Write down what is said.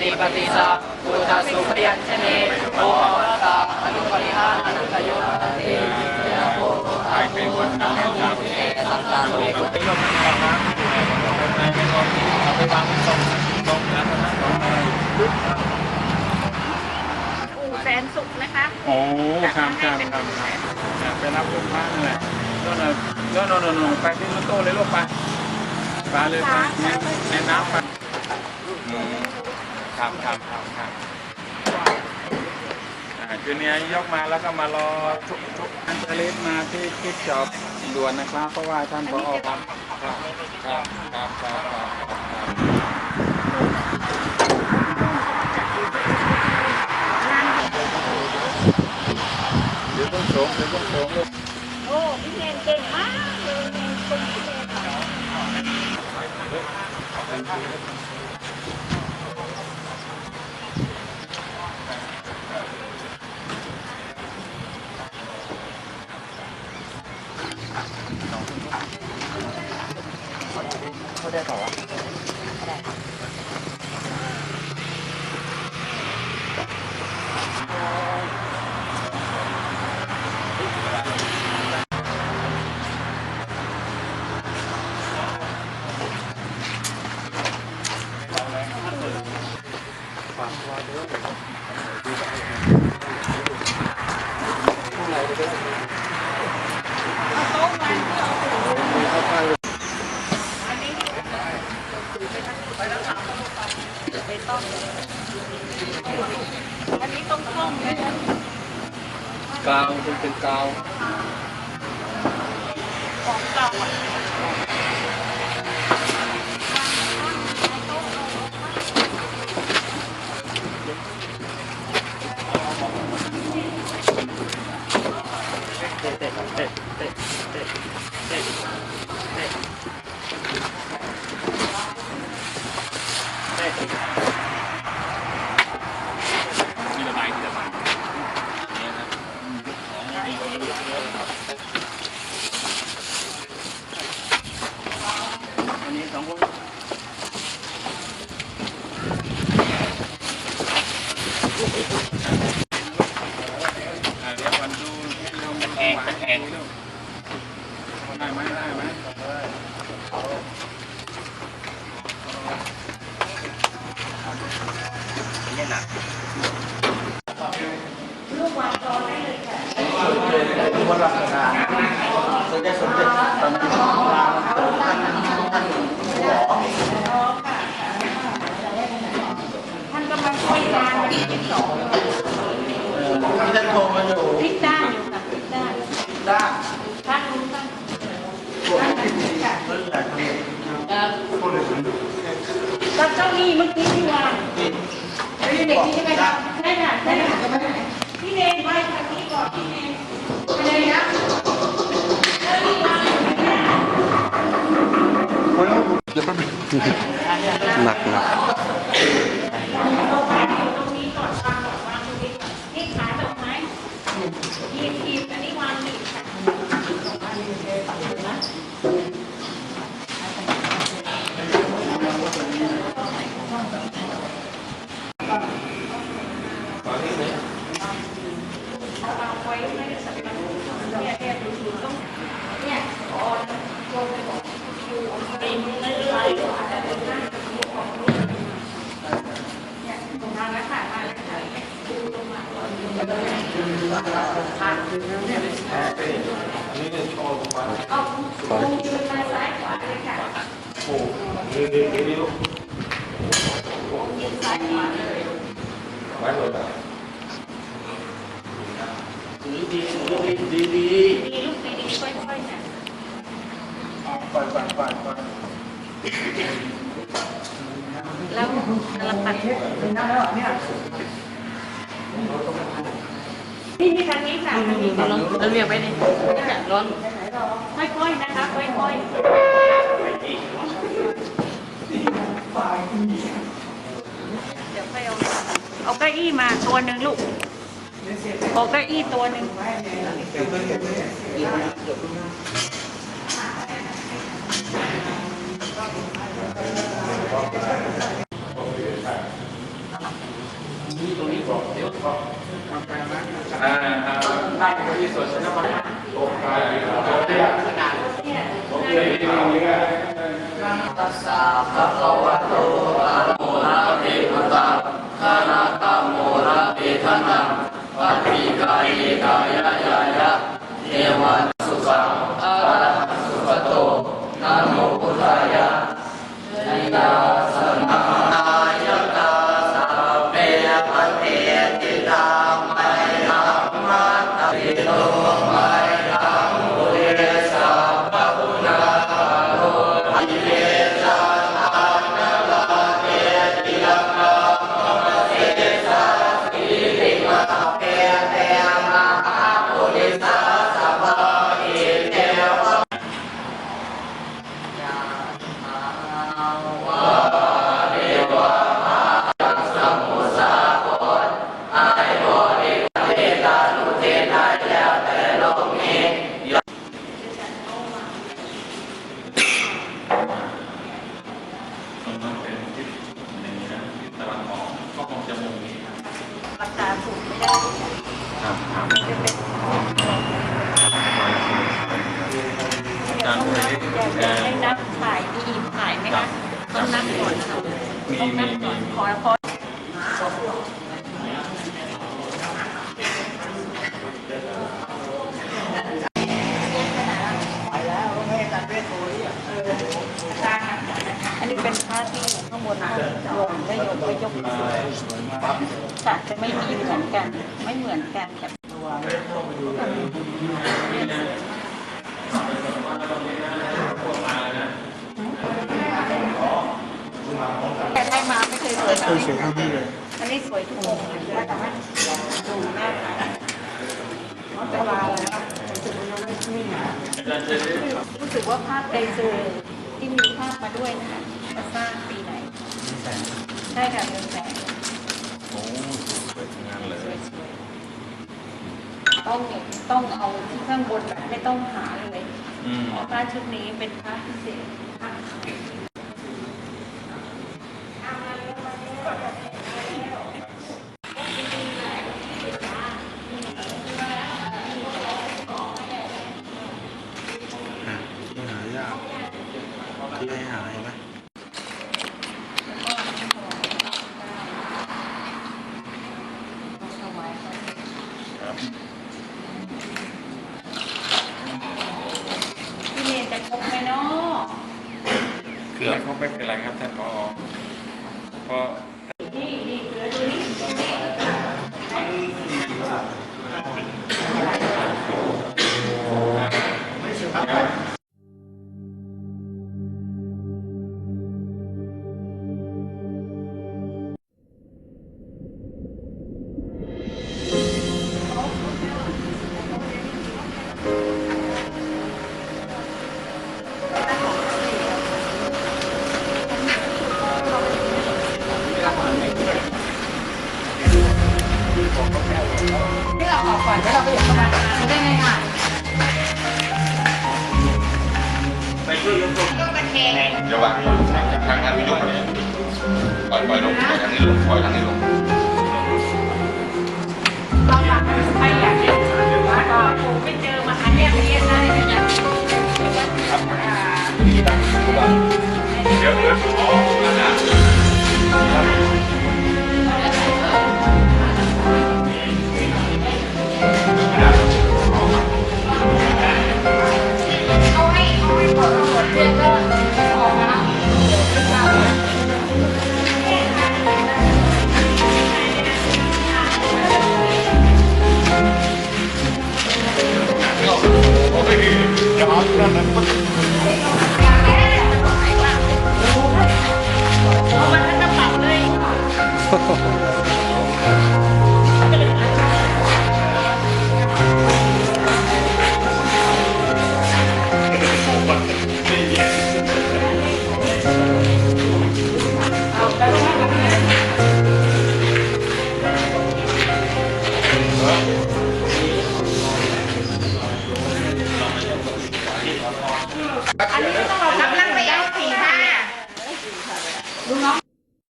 ติปฏิสาพุทธสุขยัญชนีโอวตาอนุปริหานันตโยนันติยาโพไอเป็นวันนังนังเอตังตังเมกุติอู่แสนสุขนะคะโอ้ครับครับครับไปรับลูกค้านั่นแหละโน่นน่ะโน่นโน่นนนนนไปที่รถตู้เลยลูกไปไปเลยไปในน้ำไป ครับครับครับครับอ่าคืนนี้ยกมาแล้วก็มารอทุกทุกอันเตอร์เลสมาที่ที่จอบด่วนนะครับ เพราะว่าท่านผอครับครับครับครับครับครับครับเดี๋ยวต้องโสงเดี๋ยวต้องโสงลูกโอ้พี่เนนเก่งมากเลยเนนคุณพี่เนน ค่ะอันนี้ไม่ต้อง อันนี้ต้องท่องเลยนะกาวเป็นเป็นกาวของเก่าอะมีระบายมีระบายอันนี้สองคน แพงแพงได้ไหมได้ไหม วันรัชกาลสมเด็จสมเด็จตอนนั้นพระท่านท่านหมอ ท่านกำลังช่วยงานวันที่ยี่สิบสอง ที่ท่านโทรมาอยู่ พลิกด้านอยู่ค่ะพลิกด้าน ด้าน ท่านรู้ท่าน พวกที่ค่ะเรื่องการเรียนผู้หนึ่ง แล้วเจ้านี่เมื่อกี้ที่วาง นี่เด็กที่ใช่ไหมครับใช่ค่ะใช่ค่ะพี่เนนไปทางนี้ก่อนพี่เนนไปเลยนะเจ้านี่วางอยู่ที่หน้าหนักหนัก เอาไปอยู่ตรงนี้ก่อนวางก่อนวางตรงนี้ก่อนนี่ขาดอกไม้ทีมทีมอันนี้วางนี่ค่ะเอาไว้ไม่ได้สำคัญเนี่ยเนี่ยดูดูต้องเนี่ยออนโยนไปบอกดูตีมือเรื่อยๆแต่เป็นหน้าเนี่ยตรงนั้นนะคะมาเลยค่ะดูตรงมาก่อนค่ะเอามุมยืนมาซ้ายขวา เลยค่ะยืนซ้ายขวาเลยดีดีดีดีดีดีลูกดีๆค่อยๆเปล่อยปล่อยปล่อยปล่อยแล้วเราปัด นี่มีทางนี้ค่ะทางนี้ค่ะเราเรียกไว้ดิร้อนค่อยๆนะคะค่อยๆเดี๋ยวค่อยเอาเอาเก้าอี้มาตัวหนึ่งลูกเอาเก้าอี้ตัวหนึ่ง อ่าอ่านั่งที่สวนสนุกโอเคโอเคโอเคนี่ก็ตัสสะภะคะวะโตอะระโมระภิพุตตังคานาตะโมระภิทนังปัจจิกายกายะยายะเทวัน ทิศตะวันออกก็คงจะมุมนี้ราคาถูกไม่ได้ครับครับจะเป็นอาจารย์เคยได้อยากเอ่จะอให้นับถ่ายมีถ่ายไหมคะต้องนับก่อนนะคะมีต้องมีนับก่มีอนขอขออั นนี้เป็นผ้าที่ข้างบนลงได้ยกไปยกค่ะจะไม่มีเหมือนกัน ไม่เหมือนกันแบบแต่ได้มาไม่เคยสวยแบบนี้อันนี้สวยทุกองค์เลยนะคะดูหน้าค่ะแต่ว่าแล้วรู้สึกว่าภาพในสื่อที่มีภาพมาด้วยนะคะ มาสร้างปีไหนใช่ค่ะเรืองแสงโอ้สวยทั้งนั้นเลยสวยๆต้องต้องเอาที่ข้างบนแบบไม่ต้องหาเลยอืมเพราะผ้าชุดนี้เป็นผ้าพิเศษผ้าที่หายากที่ให้หาเห็นไหม ถวายเขา ครับ พี่เนนจะครบไหมเนาะ เกือบ เป็นไรครับท่าน มาได้ไงค่ะลูกตะเคงเดี๋ยววางทางทางนี้ลงเนี่ยปล่อยปล่อยลงปล่อยทางนี้ลงปล่อยทางนี้ลงเราอยากใครอยากเรียนแล้วก็ผมไปเจอมาหาเรียนเรียนได้เลยนะเดี๋ยวเดี๋ยว